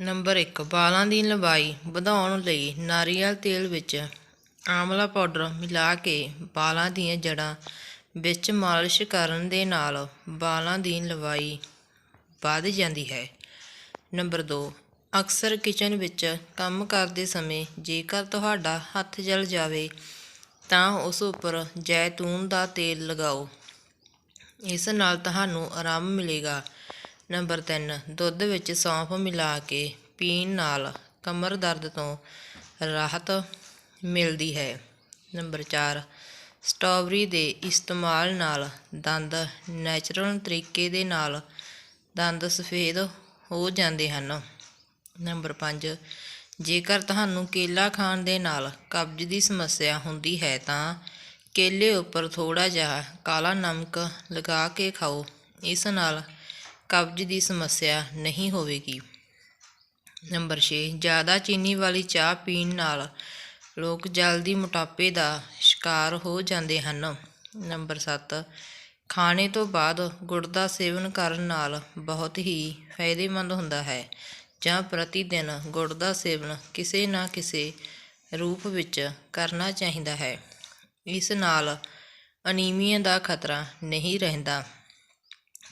Number 1 ਵਾਲਾਂ ਦੀ ਲੰਬਾਈ ਵਧਾਉਣ ਲਈ ਨਾਰੀਅਲ ਤੇਲ ਵਿੱਚ ਆਮਲਾ ਪਾਊਡਰ ਮਿਲਾ ਕੇ ਵਾਲਾਂ ਦੀਆਂ ਜੜ੍ਹਾਂ ਵਿੱਚ ਮਾਲਿਸ਼ ਕਰਨ ਦੇ ਨਾਲ ਵਾਲਾਂ ਦੀ ਲੰਬਾਈ ਵਧ ਜਾਂਦੀ ਹੈ। ਨੰਬਰ 2 ਅਕਸਰ ਕਿਚਨ ਵਿੱਚ ਕੰਮ ਕਰਦੇ ਸਮੇਂ ਜੇਕਰ ਤੁਹਾਡਾ ਹੱਥ ਜਲ ਜਾਵੇ ਤਾਂ ਉਸ ਉੱਪਰ ਜੈਤੂਨ ਦਾ ਤੇਲ ਲਗਾਓ। ਇਸ ਨਾਲ ਤੁਹਾਨੂੰ ਆਰਾਮ ਮਿਲੇਗਾ। ਨੰਬਰ 3 ਦੁੱਧ ਵਿੱਚ ਸੌਂਫ ਮਿਲਾ ਕੇ ਪੀਣ ਨਾਲ ਕਮਰ ਦਰਦ ਤੋਂ ਰਾਹਤ ਮਿਲਦੀ ਹੈ। ਨੰਬਰ 4 ਸਟ੍ਰਾਬੇਰੀ ਦੇ ਇਸਤੇਮਾਲ ਨਾਲ ਦੰਦ ਨੈਚੁਰਲ ਤਰੀਕੇ ਦੇ ਨਾਲ ਦੰਦ ਸਫੇਦ ਹੋ ਜਾਂਦੇ ਹਨ। ਨੰਬਰ 5 ਜੇਕਰ ਤੁਹਾਨੂੰ ਕੇਲਾ ਖਾਣ ਦੇ ਨਾਲ ਕਬਜ਼ ਦੀ ਸਮੱਸਿਆ ਹੁੰਦੀ ਹੈ ਤਾਂ ਕੇਲੇ ਉੱਪਰ ਥੋੜਾ ਜਿਹਾ ਕਾਲਾ ਨਮਕ ਲਗਾ ਕੇ ਖਾਓ। ਇਸ ਨਾਲ ਕਬਜ਼ ਦੀ ਸਮੱਸਿਆ ਨਹੀਂ ਹੋਵੇਗੀ। ਨੰਬਰ 6 ਜ਼ਿਆਦਾ ਚੀਨੀ ਵਾਲੀ ਚਾਹ ਪੀਣ ਨਾਲ ਲੋਕ ਜਲਦੀ ਮੋਟਾਪੇ ਦਾ ਸ਼ਿਕਾਰ ਹੋ ਜਾਂਦੇ ਹਨ। ਨੰਬਰ 7 ਖਾਣੇ ਤੋਂ ਬਾਅਦ ਗੁੜ ਦਾ ਸੇਵਨ ਕਰਨ ਨਾਲ ਬਹੁਤ ਹੀ ਫਾਇਦੇਮੰਦ ਹੁੰਦਾ ਹੈ, ਜਾਂ ਪ੍ਰਤੀ ਦਿਨ ਗੁੜ ਦਾ ਸੇਵਨ ਕਿਸੇ ਨਾ ਕਿਸੇ ਰੂਪ ਵਿੱਚ ਕਰਨਾ ਚਾਹੀਦਾ ਹੈ। ਇਸ ਨਾਲ ਅਨੀਮੀਆ ਦਾ ਖਤਰਾ ਨਹੀਂ ਰਹਿੰਦਾ।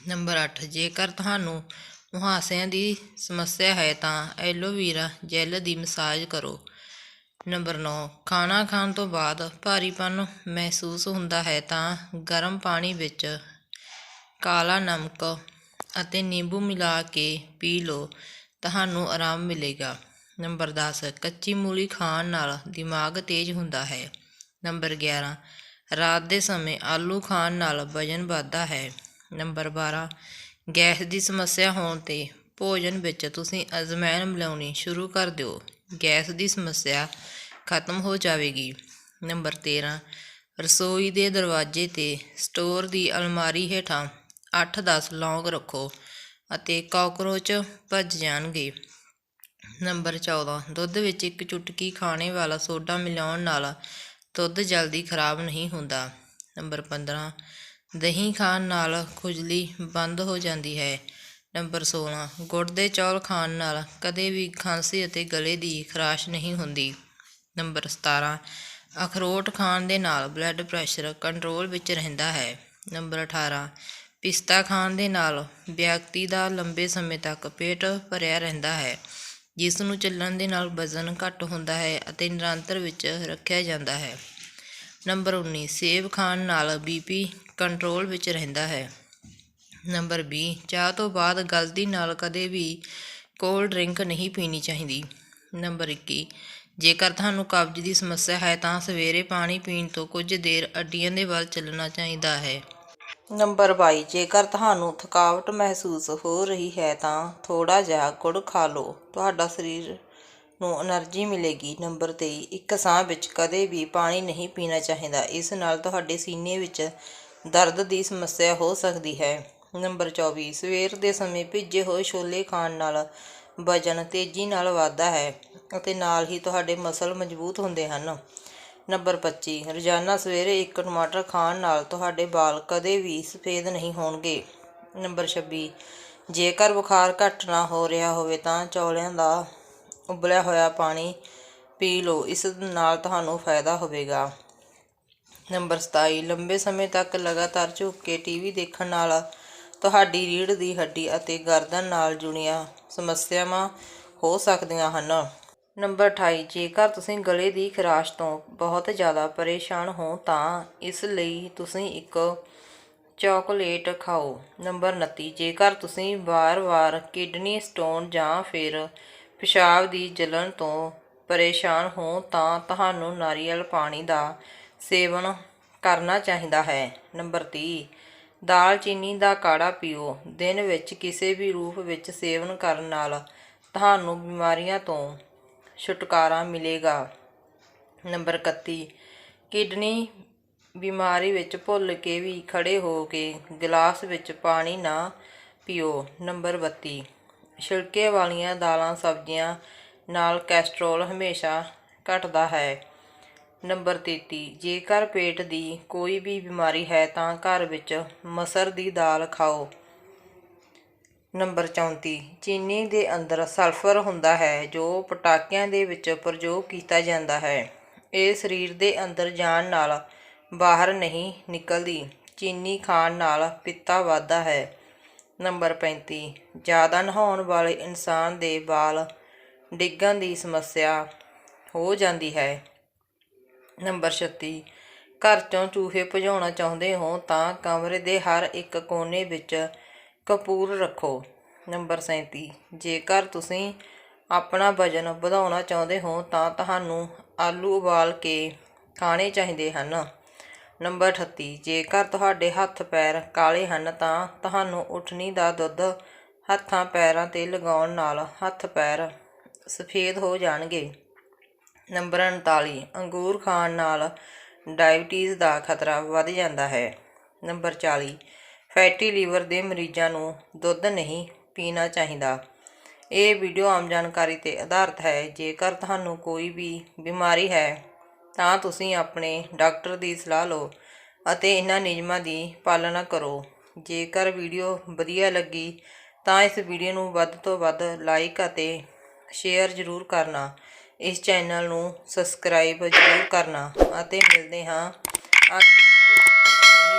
ਨੰਬਰ 8 ਜੇਕਰ ਤੁਹਾਨੂੰ ਮੁਹਾਸਿਆਂ ਦੀ ਸਮੱਸਿਆ ਹੈ ਤਾਂ ਐਲੋਵੀਰਾ ਜੈਲ ਦੀ ਮਸਾਜ ਕਰੋ। ਨੰਬਰ 9 ਖਾਣਾ ਖਾਣ ਤੋਂ ਬਾਅਦ ਭਾਰੀਪਨ ਮਹਿਸੂਸ ਹੁੰਦਾ ਹੈ ਤਾਂ ਗਰਮ ਪਾਣੀ ਵਿੱਚ ਕਾਲਾ ਨਮਕ ਅਤੇ ਨਿੰਬੂ ਮਿਲਾ ਕੇ ਪੀ ਲਓ, ਤੁਹਾਨੂੰ ਆਰਾਮ ਮਿਲੇਗਾ। ਨੰਬਰ 10 ਕੱਚੀ ਮੂਲੀ ਖਾਣ ਨਾਲ ਦਿਮਾਗ ਤੇਜ਼ ਹੁੰਦਾ ਹੈ। ਨੰਬਰ 11 ਰਾਤ ਦੇ ਸਮੇਂ ਆਲੂ ਖਾਣ ਨਾਲ ਵਜਨ ਵੱਧਦਾ ਹੈ। ਨੰਬਰ 12 ਗੈਸ ਦੀ ਸਮੱਸਿਆ ਹੋਣ ਤੇ ਭੋਜਨ ਵਿੱਚ ਤੁਸੀਂ ਅਜਵਾਇਣ ਮਿਲਾਉਣੀ ਸ਼ੁਰੂ ਕਰ ਦਿਓ। ਗੈਸ ਦੀ ਸਮੱਸਿਆ ਖਤਮ ਹੋ ਜਾਵੇਗੀ। ਨੰਬਰ 13 ਰਸੋਈ ਦੇ ਦਰਵਾਜ਼ੇ ਤੇ ਸਟੋਰ ਦੀ ਅਲਮਾਰੀ ਹੇਠਾਂ 8-10 ਲੌਂਗ ਰੱਖੋ ਅਤੇ ਕਾਕਰੋਚ ਭੱਜ ਜਾਣਗੇ। ਨੰਬਰ 14 ਦੁੱਧ ਵਿੱਚ ਇੱਕ ਚੁਟਕੀ ਖਾਣੇ ਵਾਲਾ ਸੋਡਾ ਮਿਲਾਉਣ ਨਾਲ ਦੁੱਧ ਜਲਦੀ ਖਰਾਬ ਨਹੀਂ ਹੁੰਦਾ। ਨੰਬਰ 15 ਦਹੀਂ ਖਾਣ ਨਾਲ ਖੁਜਲੀ ਬੰਦ ਹੋ ਜਾਂਦੀ ਹੈ। ਨੰਬਰ 16 ਗੁੜ ਦੇ ਚੌਲ ਖਾਣ ਨਾਲ ਕਦੇ ਵੀ ਖਾਂਸੀ ਅਤੇ ਗਲੇ ਦੀ ਖਰਾਸ਼ ਨਹੀਂ ਹੁੰਦੀ। ਨੰਬਰ 17 ਅਖਰੋਟ ਖਾਣ ਦੇ ਨਾਲ ਬਲੱਡ ਪ੍ਰੈਸ਼ਰ ਕੰਟਰੋਲ ਵਿੱਚ ਰਹਿੰਦਾ ਹੈ। ਨੰਬਰ 18 ਪਿਸਤਾ ਖਾਣ ਦੇ ਨਾਲ ਵਿਅਕਤੀ ਦਾ ਲੰਬੇ ਸਮੇਂ ਤੱਕ ਪੇਟ ਭਰਿਆ ਰਹਿੰਦਾ ਹੈ, ਜਿਸ ਨੂੰ ਚੱਲਣ ਦੇ ਨਾਲ ਵਜ਼ਨ ਘੱਟ ਹੁੰਦਾ ਹੈ ਅਤੇ ਨਿਰੰਤਰ ਵਿੱਚ ਰੱਖਿਆ ਜਾਂਦਾ ਹੈ। ਨੰਬਰ 19 ਸੇਬ ਖਾਣ ਨਾਲ ਬੀਪੀ ਕੰਟਰੋਲ ਵਿੱਚ ਰਹਿੰਦਾ ਹੈ। ਨੰਬਰ 20 ਚਾਹ ਤੋਂ ਬਾਅਦ ਗਲਤੀ ਨਾਲ ਕਦੇ ਵੀ ਕੋਲਡ ਡਰਿੰਕ ਨਹੀਂ ਪੀਣੀ ਚਾਹੀਦੀ। ਨੰਬਰ 21 ਜੇਕਰ ਤੁਹਾਨੂੰ ਕਬਜ਼ ਦੀ ਸਮੱਸਿਆ ਹੈ ਤਾਂ ਸਵੇਰੇ ਪਾਣੀ ਪੀਣ ਤੋਂ ਕੁਝ ਦੇਰ ਅੱਡੀਆਂ ਦੇ ਵੱਲ ਚੱਲਣਾ ਚਾਹੀਦਾ ਹੈ। ਨੰਬਰ 22 ਜੇਕਰ ਤੁਹਾਨੂੰ ਥਕਾਵਟ ਮਹਿਸੂਸ ਹੋ ਰਹੀ ਹੈ ਤਾਂ ਥੋੜਾ ਜਿਹਾ ਗੁੜ ਖਾ ਲਓ। ਤੁਹਾਡਾ ਸਰੀਰ ਨੂੰ એનર્ਜੀ ਮਿਲੇਗੀ। ਨੰਬਰ 23 ਇੱਕ ਸਾਹ ਵਿੱਚ ਕਦੇ ਵੀ ਪਾਣੀ ਨਹੀਂ ਪੀਣਾ ਚਾਹੀਦਾ। ਇਸ ਨਾਲ ਤੁਹਾਡੇ ਸੀਨੇ ਵਿੱਚ ਦਰਦ ਦੀ ਸਮੱਸਿਆ ਹੋ ਸਕਦੀ ਹੈ। ਨੰਬਰ 24 ਸਵੇਰ ਦੇ ਸਮੇਂ ਭਿੱਜੇ ਹੋਏ ਛੋਲੇ ਖਾਣ ਨਾਲ ਵਜਨ ਤੇਜ਼ੀ ਨਾਲ ਵਧਦਾ ਹੈ ਅਤੇ ਨਾਲ ਹੀ ਤੁਹਾਡੇ ਮਸਲ ਮਜ਼ਬੂਤ ਹੁੰਦੇ ਹਨ। ਨੰਬਰ 25 ਰੋਜ਼ਾਨਾ ਸਵੇਰੇ ਇੱਕ ਟਮਾਟਰ ਖਾਣ ਨਾਲ ਤੁਹਾਡੇ ਵਾਲ ਕਦੇ ਵੀ ਸਫੇਦ ਨਹੀਂ ਹੋਣਗੇ। ਨੰਬਰ 26 ਜੇਕਰ ਬੁਖਾਰ ਘਟ ਨਾ ਹੋ ਰਿਹਾ ਹੋਵੇ ਤਾਂ ਚੌਲਿਆਂ ਦਾ ਉਬਲਿਆ ਹੋਇਆ ਪਾਣੀ ਪੀ ਲਓ, ਇਸ ਨਾਲ ਤੁਹਾਨੂੰ ਫਾਇਦਾ ਹੋਵੇਗਾ। ਨੰਬਰ 27 ਲੰਬੇ ਸਮੇਂ ਤੱਕ ਲਗਾਤਾਰ ਝੁੱਕ ਕੇ ਟੀਵੀ ਦੇਖਣ ਨਾਲ ਤੁਹਾਡੀ ਰੀੜ੍ਹ ਦੀ ਹੱਡੀ ਅਤੇ ਗਰਦਨ ਨਾਲ ਜੁੜੀਆਂ ਸਮੱਸਿਆਵਾਂ ਹੋ ਸਕਦੀਆਂ ਹਨ। ਨੰਬਰ 28 ਜੇਕਰ ਤੁਸੀਂ ਗਲੇ ਦੀ ਖਰਾਸ਼ ਤੋਂ ਬਹੁਤ ਜ਼ਿਆਦਾ ਪਰੇਸ਼ਾਨ ਹੋ ਤਾਂ ਇਸ ਲਈ ਤੁਸੀਂ ਇੱਕ ਚਾਕਲੇਟ ਖਾਓ। ਨੰਬਰ 29 ਜੇਕਰ ਤੁਸੀਂ ਵਾਰ-ਵਾਰ ਕਿਡਨੀ ਸਟੋਨ ਜਾਂ ਫਿਰ ਪਿਸ਼ਾਬ ਦੀ ਜਲਣ ਤੋਂ ਪਰੇਸ਼ਾਨ ਹੋ ਤਾਂ ਤੁਹਾਨੂੰ ਨਾਰੀਅਲ ਪਾਣੀ ਦਾ ਸੇਵਨ ਕਰਨਾ ਚਾਹੀਦਾ ਹੈ। ਨੰਬਰ 30 ਦਾਲਚੀਨੀ ਦਾ ਕਾੜਾ ਪੀਓ। ਦਿਨ ਵਿੱਚ ਕਿਸੇ ਵੀ ਰੂਪ ਵਿੱਚ ਸੇਵਨ ਕਰਨ ਨਾਲ ਤੁਹਾਨੂੰ ਬਿਮਾਰੀਆਂ ਤੋਂ ਛੁਟਕਾਰਾ ਮਿਲੇਗਾ। ਨੰਬਰ 31 ਕਿਡਨੀ ਬਿਮਾਰੀ ਵਿੱਚ ਭੁੱਲ ਕੇ ਵੀ ਖੜੇ ਹੋ ਕੇ ਗਲਾਸ ਵਿੱਚ ਪਾਣੀ ਨਾ ਪੀਓ। ਨੰਬਰ 32 ਛਿਲਕੇ ਵਾਲੀਆਂ ਦਾਲਾਂ, ਸਬਜ਼ੀਆਂ ਨਾਲ ਕੋਲੇਸਟ੍ਰੋਲ ਹਮੇਸ਼ਾ ਘਟਦਾ ਹੈ। ਨੰਬਰ 33 ਜੇਕਰ ਪੇਟ ਦੀ ਕੋਈ ਵੀ ਬਿਮਾਰੀ ਹੈ ਤਾਂ ਘਰ ਵਿੱਚ ਮਸਰ ਦੀ ਦਾਲ ਖਾਓ। ਨੰਬਰ 34 ਚੀਨੀ ਦੇ ਅੰਦਰ ਸਲਫਰ ਹੁੰਦਾ ਹੈ, ਜੋ ਪਟਾਕਿਆਂ ਦੇ ਵਿੱਚ ਪ੍ਰਯੋਗ ਕੀਤਾ ਜਾਂਦਾ ਹੈ। ਇਹ ਸਰੀਰ ਦੇ ਅੰਦਰ ਜਾਣ ਨਾਲ ਬਾਹਰ ਨਹੀਂ ਨਿਕਲਦੀ। ਚੀਨੀ ਖਾਣ ਨਾਲ ਪਿੱਤਾ ਵੱਧਦਾ ਹੈ। ਨੰਬਰ 35 ਜ਼ਿਆਦਾ ਨਹਾਉਣ ਵਾਲੇ ਇਨਸਾਨ ਦੇ ਵਾਲ ਡਿੱਗਣ ਦੀ ਸਮੱਸਿਆ ਹੋ ਜਾਂਦੀ ਹੈ। ਨੰਬਰ 36 ਘਰ ਚੋਂ ਚੂਹੇ ਭਜਾਉਣਾ ਚਾਹੁੰਦੇ ਹੋ ਤਾਂ ਕਮਰੇ ਦੇ ਹਰ ਇੱਕ ਕੋਨੇ ਵਿੱਚ ਕਪੂਰ ਰੱਖੋ। ਨੰਬਰ 37 ਜੇਕਰ ਤੁਸੀਂ ਆਪਣਾ ਵਜ਼ਨ ਵਧਾਉਣਾ ਚਾਹੁੰਦੇ ਹੋ ਤਾਂ ਤੁਹਾਨੂੰ ਆਲੂ ਉਬਾਲ ਕੇ ਖਾਣੇ ਚਾਹੀਦੇ ਹਨ। ਨੰਬਰ 38 ਜੇਕਰ ਤੁਹਾਡੇ ਹੱਥ ਪੈਰ ਕਾਲੇ ਹਨ ਤਾਂ ਤੁਹਾਨੂੰ ਉਠਣੀ ਦਾ ਦੁੱਧ ਹੱਥਾਂ ਪੈਰਾਂ ਤੇ ਲਗਾਉਣ ਨਾਲ ਹੱਥ ਪੈਰ ਸਫੇਦ ਹੋ ਜਾਣਗੇ। ਨੰਬਰ 39 ਅੰਗੂਰ ਖਾਣ ਨਾਲ ਡਾਇਬਟੀਜ਼ ਦਾ ਖਤਰਾ ਵੱਧ ਜਾਂਦਾ ਹੈ। ਨੰਬਰ 40 ਫੈਟੀ ਲੀਵਰ ਦੇ ਮਰੀਜ਼ਾਂ ਨੂੰ ਦੁੱਧ ਨਹੀਂ ਪੀਣਾ ਚਾਹੀਦਾ। ਇਹ ਵੀਡੀਓ ਆਮ ਜਾਣਕਾਰੀ ਤੇ ਆਧਾਰਿਤ ਹੈ। ਜੇਕਰ ਤੁਹਾਨੂੰ ਕੋਈ ਵੀ ਬਿਮਾਰੀ ਹੈ ਤਾਂ ਤੁਸੀਂ ਆਪਣੇ ਡਾਕਟਰ ਦੀ ਸਲਾਹ ਲਓ ਅਤੇ ਇਹਨਾਂ ਨਿਯਮਾਂ ਦੀ ਪਾਲਣਾ ਕਰੋ। ਜੇਕਰ ਵੀਡੀਓ ਵਧੀਆ ਲੱਗੀ ਤਾਂ ਇਸ ਵੀਡੀਓ ਨੂੰ ਵੱਧ ਤੋਂ ਵੱਧ ਲਾਈਕ ਅਤੇ ਸ਼ੇਅਰ ਜ਼ਰੂਰ ਕਰਨਾ। ਇਸ ਚੈਨਲ ਨੂੰ ਸਬਸਕ੍ਰਾਈਬ ਜ਼ਰੂਰ ਕਰਨਾ ਅਤੇ ਮਿਲਦੇ ਹਾਂ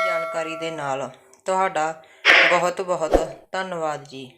ਜਾਣਕਾਰੀ ਦੇ ਨਾਲ। ਤੁਹਾਡਾ ਬਹੁਤ ਬਹੁਤ ਧੰਨਵਾਦ ਜੀ।